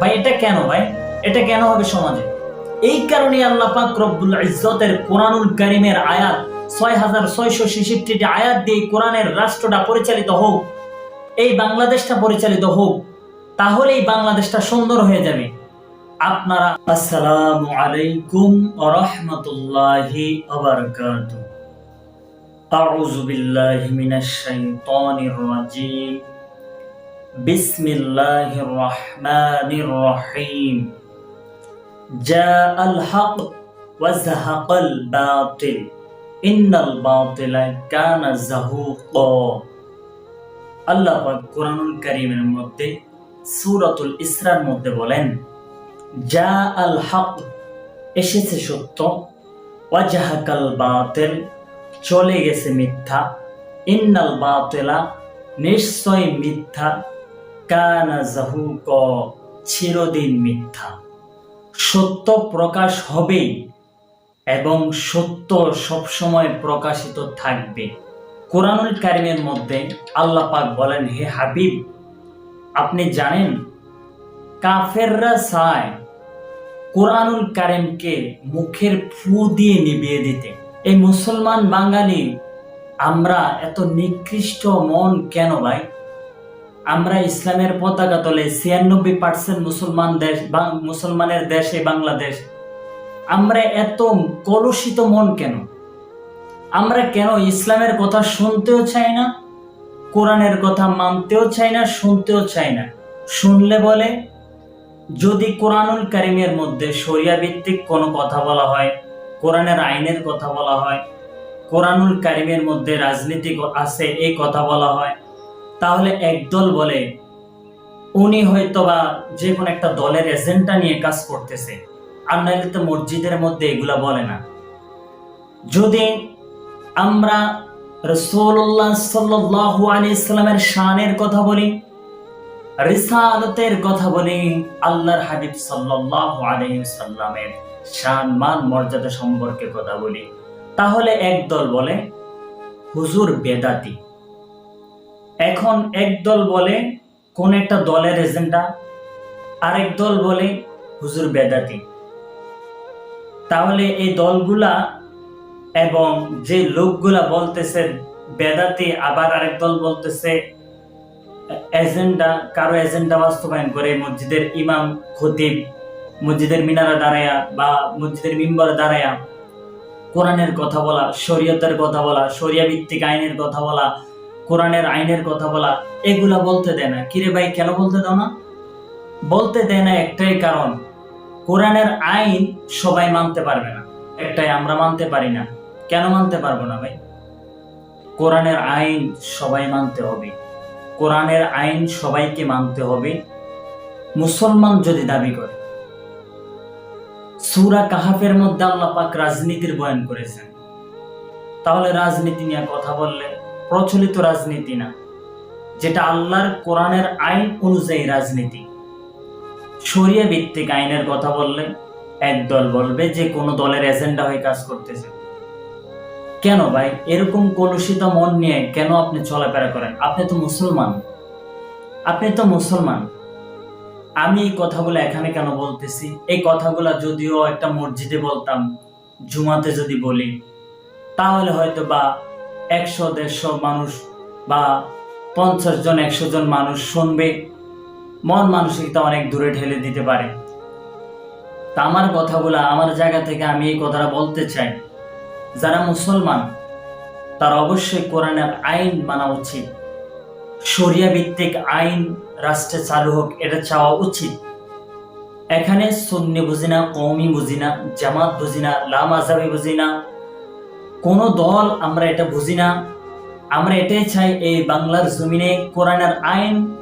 ভাই, এটা কেন ভাই? এটা কেন হবে সমাজে? এই কারণে আল্লাহ পাক রব্বুল ইজ্জতের কোরআনুল কারিমের আয়াত, ছয় হাজার ছয়শো ছেষট্টিটি আয়াত দিয়ে কোরআনের রাষ্ট্রটা পরিচালিত হোক, এই বাংলাদেশটা পরিচালিত হোক, তাহলেই বাংলাদেশটা সুন্দর হয়ে যাবে। আপনারা, আসসালামু আলাইকুম রাহমাতুল্লাহি ওয়া বারাকাতুহু। আউযু বিল্লাহি মিনাশ শাইতানির বিসমিল্লাহির রহমানির রহিম। জাআল হক ওয়া যাহাকাল বাতিল। ইন্নাল বাতিলা কানা যাহুকা আল্লাহ পাক কোরআনুল কারীমের মধ্যে, সূরাতুল ইসরার মধ্যে বলেন যা আল হক এসেছে সত্য ওয়াজাহাকাল বাতিল চলে গেছে মিথ্যা। ইন্নাল বাতিলা নিশ্চয় মিথ্যা। কানা জাহুক, চিরদিন মিথ্যা। সত্য প্রকাশ হবেই এবং সত্য সবসময় প্রকাশিত থাকবে। কোরআনুল কারিমের মধ্যে আল্লাহ পাক বলেন, হে হাবিব, আপনি জানেন, কাফেররা চায় কোরআনুল কারিমকে মুখের ফু দিয়ে নিভিয়ে দিতে। এই মুসলমান বাঙালি, আমরা এত নিকৃষ্ট মন কেন ভাই? আমরা ইসলামের পতাকা তলে ছিয়ানব্বই পার্সেন্ট মুসলমান দেশ মুসলমানের দেশে বাংলাদেশ। আমরা এত কলুষিত মন কেন? আমরা কেন ইসলামের কথা শুনতেও চাই না? কোরআনের কথা মানতেও চাই না, শুনতেও চাই না। শুনলে বলে, যদি কোরআনুল কারিমের মধ্যে শরিয়া ভিত্তিক কোনো কথা বলা হয়, কোরআনের আইনের কথা বলা হয়, কোরআনুল কারিমের মধ্যে রাজনীতি আছে, এই কথা বলা হয় তাহলে একদল বলে, উনি হয়তো বা যে কোনো একটা দলের এজেন্ডা নিয়ে কাজ করতেছে। আর নাহলে তো মসজিদের মধ্যে এগুলা বলে না। যদি আমরা রসুল্লাহ সাল্লাহ আলী ইসলামের শানের কথা বলি, রিসালতের কথা বলি, আল্লাহর হাবিব সাল্লাহ আলাইহি সাল্লামের শান, মান, মর্যাদা সম্পর্কে কথা বলি, তাহলে একদল বলে, হুজুর বেদাতি। এখন একদল বলে, কোন একটা দলের এজেন্ডা। আরেক দল বলে, হুজুর বেদাতি। তাহলে এই দলগুলা এবং যে লোকগুলা বলতেছে বেদাতি, আবার আরেক দল বলতেছে এজেন্ডা, কারও এজেন্ডা বাস্তবায়ন করে মসজিদের ইমাম, খতিব, মসজিদের মিনারা দাঁড়ায়া বা মসজিদের মিম্বর দাঁড়ায়া, কোরআনের কথা বলা, শরীয়তের কথা বলা শরিয়া ভিত্তিক আইনের কথা বলা কোরআনের আইনের কথা বলা, এগুলা বলতে দেয় না। কিরে ভাই, কেন বলতে দাও না? বলতে দেয় না একটাই কারণ, কোরআনের আইন সবাই মানতে পারবে না। একটাই আমরা মানতে পারি না। কেন মানতে পারব না ভাই? কোরআনের আইন সবাই মানতে হবে। কোরআনের আইন সবাইকে মানতে হবে। মুসলমান যদি দাবি করে, সুরা কাহাফের মধ্যে আল্লাহ পাক রাজনীতির বয়ান করেছেন। তাহলে রাজনীতি নিয়ে কথা বললে প্রচলিত রাজনীতি না, যেটা আল্লাহর কোরআনের আইন অনুযায়ী রাজনীতি। শরিয়া ভিত্তিক আইনের কথা বললে একদল বলবে যে কোনো দলের এজেন্ডা হয়ে কাজ করতেছে। কেন ভাই? এরকম কলুষিত মন নিয়ে কেন আপনি চলাফেরা করেন? আপনি তো মুসলমান। আপনি তো মুসলমান। আমি এই কথাগুলো এখানে কেন বলতেছি? এই কথাগুলো যদিও একটা মসজিদে বলতাম, জুমাতে যদি বলি, তাহলে হয়তো বা একশো, দেড়শো মানুষ বা পঞ্চাশ জন, একশো জন মানুষ শুনবে। মন মানসিকতা অনেক দূরে ঠেলে দিতে পারে। তা আমার কথাগুলো, আমার জায়গা থেকে আমি এই কথাটা বলতে চাই। যারা মুসলমান, তারা অবশ্যই কোরআনের আইন মানা উচিত। শরিয়া ভিত্তিক আইন রাষ্ট্রে চালু হোক, এটা চাওয়া উচিত। এখানে সুন্নি বুঝি না কৌমি বুঝি না, জামাত বুঝি না, লাম আজাবি বুঝি না কোনো দল আমরা এটা বুঝি না। আমরা এটাই চাই এই বাংলার জমিনে কোরআনের আইন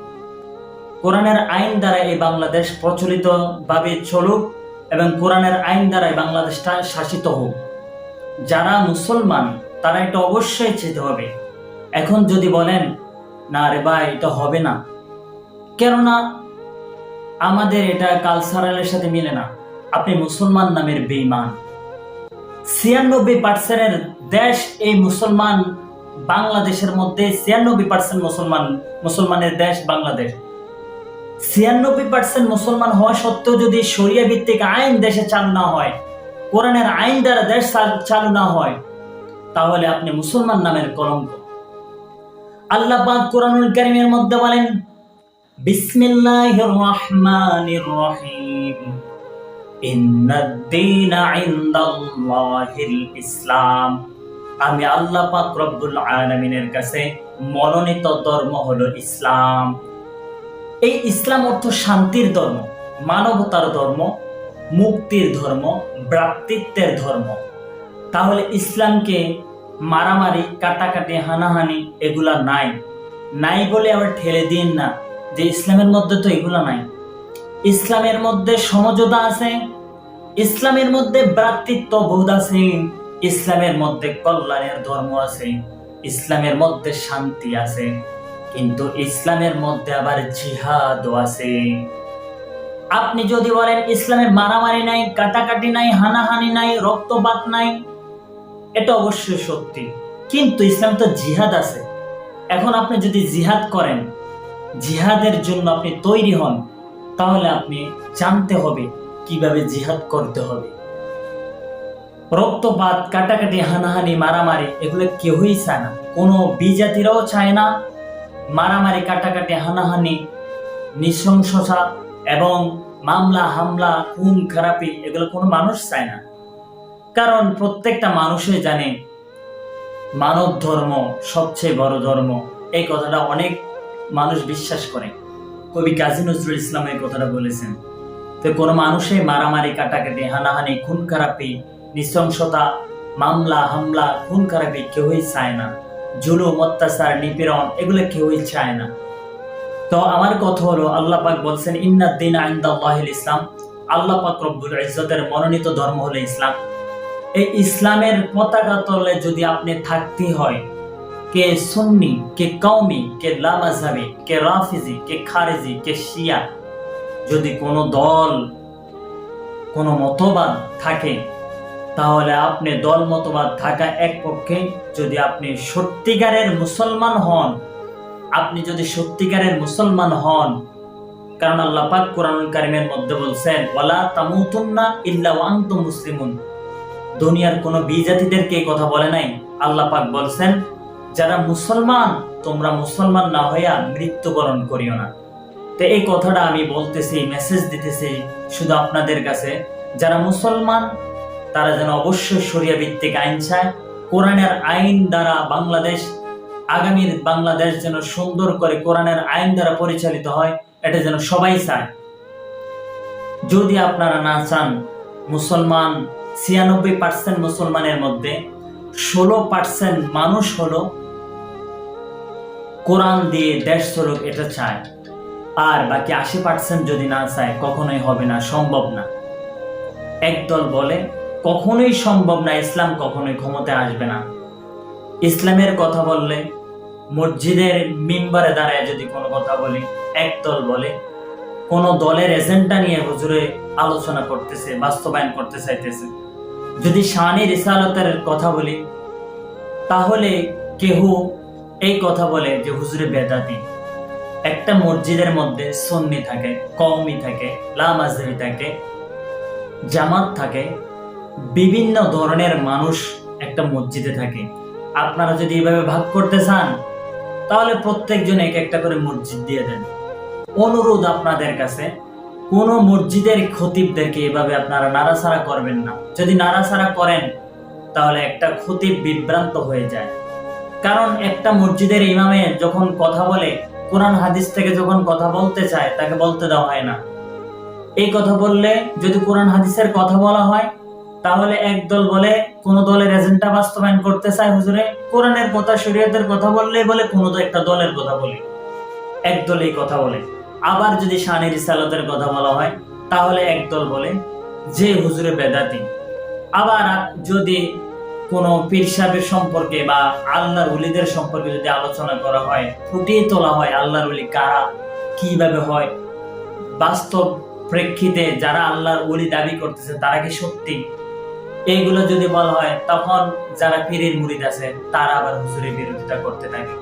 কোরআনের আইন দ্বারা এই বাংলাদেশ প্রচলিত ভাবে চলুক এবং কোরআনের আইন দ্বারা এই বাংলাদেশটা শাসিত হোক। যারা মুসলমান, তারা এটা অবশ্যই চেতে হবে। এখন যদি বলেন, না রে ভাই, এটা হবে না। কেননা আমাদের এটা কালচারালের সাথে মিলে না। আপনি মুসলমান নামের বেইমান ছিয়ানব্বই পার্সেন্টের দেশ এই মুসলমান বাংলাদেশের মধ্যে, ছিয়ানব্বই পার্সেন্ট মুসলমান, মুসলমানের দেশ বাংলাদেশ। ছিয়ানব্বই পার্সেন্ট মুসলমান হওয়া সত্ত্বেও যদি শরিয়া ভিত্তিক আইন দেশে চালু না হয়, কোরআনের আইন দ্বারা দেশ চাল- না হয়, তাহলে আপনি মুসলমান নামের কলঙ্ক। আল্লাহ পাক কোরআনুল কারীমের মধ্যে বলেন, বিসমিল্লাহির রহমানির রহিম। ইসলাম। আমি আল্লাহ পাক রব্বুল আলামিনের কাছে মনোনীত ধর্ম হলো ইসলাম। এই ইসলাম অর্থ শান্তির ধর্ম, মানবতার ধর্ম, মুক্তির ধর্ম, ভ্রাতৃত্বের ধর্ম। তাহলে ইসলামকে মারামারি, কাটাকাটি, হানাহানি এগুলা নাই। নাই বলে আবার ঠেলে দিন না যে ইসলামের মধ্যে তো এগুলা নাই। ইসলামের মধ্যে সমঝোতা আছে, ইসলামের মধ্যে ভ্রাতৃত্ব বোধ আছে, ইসলামের মধ্যে কল্যাণের ধর্ম আছে, ইসলামের মধ্যে শান্তি আছে, কিন্তু ইসলামের মধ্যে আবার জিহাদও আছে। আপনি যদি বলেন ইসলামের মারামারি নাই, কাটাকাটি নাই, হানাহানি নাই, রক্তপাত নাই, এটা অবশ্যই সত্যি। কিন্তু ইসলাম তো জিহাদ আছে। এখন আপনি যদি জিহাদ করেন, জিহাদের জন্য আপনি তৈরি হন তাহলে আপনি জানতে হবে কীভাবে জিহাদ করতে হবে। রক্তপাত, কাটাকাটি, হানাহানি, মারামারি, এগুলো কেউই চায় না। কোনো বিজাতিরাও চায় না মারামারি, কাটাকাটি, হানাহানি, নৃশংসতা এবং মামলা, হামলা, খুন, খারাপি, এগুলো কোনো মানুষ চায় না। কারণ প্রত্যেকটা মানুষই জানে মানব ধর্ম সবচেয়ে বড় ধর্ম। এই কথাটা অনেক মানুষ বিশ্বাস করে। কবি কাজী নজরুল ইসলাম এই কথাটা বলেছেন তো কোনো মানুষই মারামারি, কাটাকাটি, হানাহানি খুন খারাপি নৃশংসতা, মামলা, হামলা খুন খারাপি কেউই চায় না। জুলুম, অত্যাচার, নিপীড়ন, এগুলো কেউই চায় না। তো আমার কথা হলো, আল্লাহ পাক বলছেন ইন্নাদ্দিন আইন্দাল্লাহিল ইসলাম। আল্লাহ পাক রব্বুল ইজ্জতের মনোনীত ধর্ম হলো ইসলাম। এই ইসলামের পতাকা তলে যদি আপনি থাকতে হয় কে সুন্নি, কে কৌমি কে লামাজাবি কে রাফিজি, কে খারেজি, কে শিয়া। যদি কোনো দল, কোনো মতবাদ থাকে, তাহলে আপনি দল মতবাদ থাকা এক পক্ষে। যদি আপনি সত্যিকারের মুসলমান হন, আপনি যদি সত্যিকারের মুসলমান হন, কারণ আল্লাহ পাক কোরআনুল কারিমের মধ্যে বলছেন, ওয়ালা তামুতুন্না ইল্লা ওয়া আনতুম মুসলিমুন। দুনিয়ার কোনো বিজাতিদেরকে কথা বলে নাই। আল্লাহ পাক বলছেন যারা মুসলমান, তোমরা মুসলমান না হইয়া মৃত্যুবরণ করিও না। তো এই কথাটা আমি বলতেছি মেসেজ দিতেছি শুধু আপনাদের কাছে। যারা মুসলমান, তারা যেন অবশ্যই শরিয়া ভিত্তিক আইন চায়। কোরআনের আইন দ্বারা বাংলাদেশ, আগামীর বাংলাদেশ যেন সুন্দর করে কোরআনের আইন দ্বারা পরিচালিত হয়, এটা যেন সবাই চায়। যদি আপনারা না চান মুসলমান, ছিয়ানব্বই পার্সেন্ট মুসলমানের মধ্যে, ষোলো পার্সেন্ট মানুষ হলো কোরআন দিয়ে দেশ চলুক এটা চায়। আর বাকি আশি পার্সেন্ট যদি না চায়, কখনোই হবে না, সম্ভব না। একদল বলে, কখনোই সম্ভব না, ইসলাম কখনোই ক্ষমতায় আসবে না। ইসলামের কথা বললে, মসজিদের মিম্বারে দাঁড়ায় যদি কোনো কথা বলি, একদল বলে, কোনো দলের এজেন্ডা নিয়ে হুজুরে আলোচনা করতেছে, বাস্তবায়ন করতে চাইতেছে। যদি শানি রিসালতের কথা বলি, তাহলে কেহ এই কথা বলে যে হুজুরে বেদাতি। একটা মসজিদের মধ্যে সন্নি থাকে, কওমি থাকে লামাজরি থাকে, জামাত থাকে, বিভিন্ন ধরনের মানুষ একটা মসজিদে থাকে। আপনারা যদি এইভাবে ভাগ করতে চান, তাহলে প্রত্যেকজন এক একটা করে মসজিদ দিয়ে দেন। অনুরোধ আপনাদের কাছে, কোন মসজিদের খতিবদেরকে এভাবে আপনারা নাড়াচাড়া করবেন না। যদি নাড়াচাড়া করেন, তাহলে একটা খতিব বিভ্রান্ত হয়ে যায়। কারণ একটা মসজিদের ইমামে যখন কথা বলে, কোরআন হাদিস থেকে যখন কথা বলতে চায়, তাকে বলতে দেওয়া হয় না। এই কথা বললে যদি কোরআন হাদিসের কথা বলা হয়, তাহলে এক দল বলে, কোন দলের এজেন্ডা বাস্তবায়ন করতে চায় হুজুরে, কোরআনের কথা, শরীয়তের কথা বললে বলে, কোনো একটা দলের কথা বলি। এক দল এই কথা বলে। আবার যদি শানের ইসালতের কথা বলা হয়, তাহলে এক দল বলে, যে হুজুরে বেদাতি। আবার যদি কোনো পীর সাহেবের সম্পর্কে বা আল্লাহর উলিদের সম্পর্কে যদি আলোচনা করা হয়, ফুটিয়ে তোলা হয় আল্লাহর উলি কারা, কীভাবে হয়, বাস্তব প্রেক্ষিতে যারা আল্লাহর উলি দাবি করতেছে তারা কি সত্যি? এইগুলো যদি বলা হয়, তখন যারা পীরের মুরিদ আছে, তারা আবার হুজুরের বিরোধিতা করতে থাকে।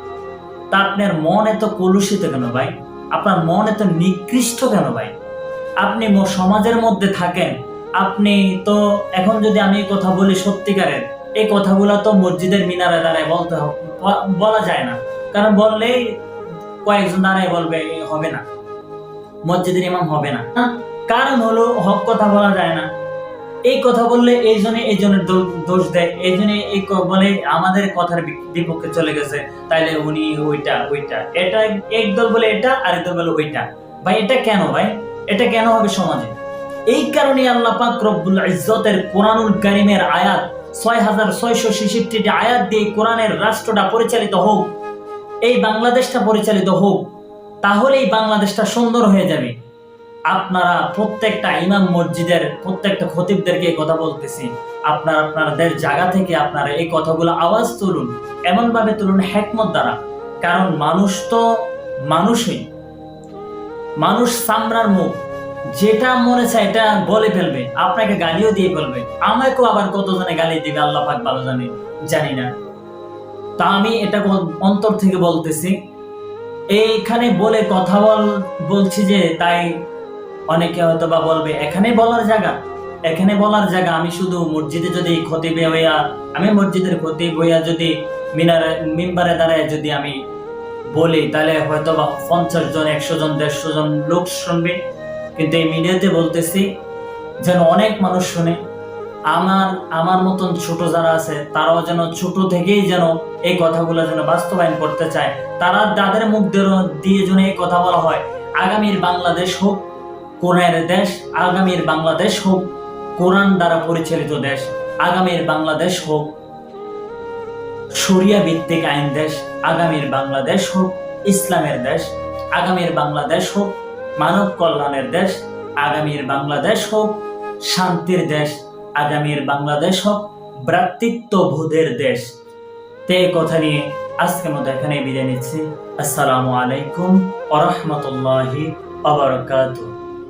তা আপনার মন এত কলুষিত কেন ভাই? আপনার মন এত নিকৃষ্ট কেন ভাই? আপনি সমাজের মধ্যে থাকেন, আপনি তো, এখন যদি আমি কথা বলি সত্যিকারের এই কথাগুলো তো মসজিদের মিনারে দাঁড়ায় বলতে বলা যায় না। কারণ বললেই কয়েকজন দাঁড়ায় বলবে হবে না। মসজিদের ইমাম হবে না। না, কারণ হলো হক কথা বলা যায় না। এই কথা বললে এই জন্য এই জনের দোষ দেয়। এই জন্য এই বলে আমাদের কথার বিপক্ষে চলে গেছে। তাইলে উনি ওইটা ওইটা। এটা এক দল বলে এটা আরেক দল বলে ওইটা। ভাই এটা কেন ভাই? এটা কেন হবে সমাজে? এই কারণে আল্লাহ পাক রব্বুল ইজ্জতের কোরআনুল কারিমের আয়াত ছয় হাজার ছয়শো ছেষট্টিটি আয়াত দিয়ে কোরআনের রাষ্ট্রটা পরিচালিত হোক, এই বাংলাদেশটা পরিচালিত হোক তাহলে এই বাংলাদেশটা সুন্দর হয়ে যাবে। আপনারা প্রত্যেকটা ইমাম মসজিদের, প্রত্যেকটা খতিবদেরকে এই কথা বলতেছি। আপনারা আপনাদের জায়গা থেকে আপনারা এই কথাগুলো আওয়াজ তুলুন এমন ভাবে তুলুন হ্যাকমত দ্বারা। কারণ মানুষ তো মানুষই। মানুষ সামরার মুখ। যেটা মনে চায় এটা বলে ফেলবে, আপনাকে গালিও দিয়ে ফেলবে। আমাকেও আবার কতজনে গালি দিবে, আল্লাহ পাক ভালো জানে, জানি না। তা আমি এটা অন্তর থেকে বলতেছি। এইখানে বলে কথা বল, বলছি যে তাই অনেকে হয়তো বা বলবে, এখানে বলার জায়গা, এখানে বলার জায়গা। আমি শুধু মসজিদে যদি খতিবে হইয়া, আমি মসজিদের খতিব হইয়া যদি মিনারে, মিম্বারে দাঁড়ায় যদি আমি বলি, তাহলে হয়তো বা পঞ্চাশ জন, একশো জন, দেড়শো জন লোক শুনবে। কিন্তু এই মিডিয়াতে বলতেছি যেন অনেক মানুষ শুনে, আমার আমার মতন ছোট যারা আছে, তারাও যেন ছোট থেকেই যেন এই কথাগুলো যেন বাস্তবায়ন করতে চায়। তারা তাদের মুখ দিয়ে- যেন এই কথা বলা হয়, আগামীর বাংলাদেশ হোক কোরআনের দেশ, আগামীর বাংলাদেশ হোক কোরআন দ্বারা পরিচালিত দেশ, আগামীর বাংলাদেশ হোক শরিয়া ভিত্তিক আইন দেশ, আগামীর বাংলাদেশ হোক ইসলামের দেশ, আগামীর বাংলাদেশ হোক মানব কল্যাণের দেশ, আগামীর বাংলাদেশ হোক, শান্তির দেশ, আগামীর বাংলাদেশ হোক, ভ্রাতৃত্ববোধের দেশ। তে কথা নিয়ে আজকে মতো এখানে বিদায় নিচ্ছি। আসসালামু আলাইকুম ওরহমতুল্লাহি আবরকাতুহ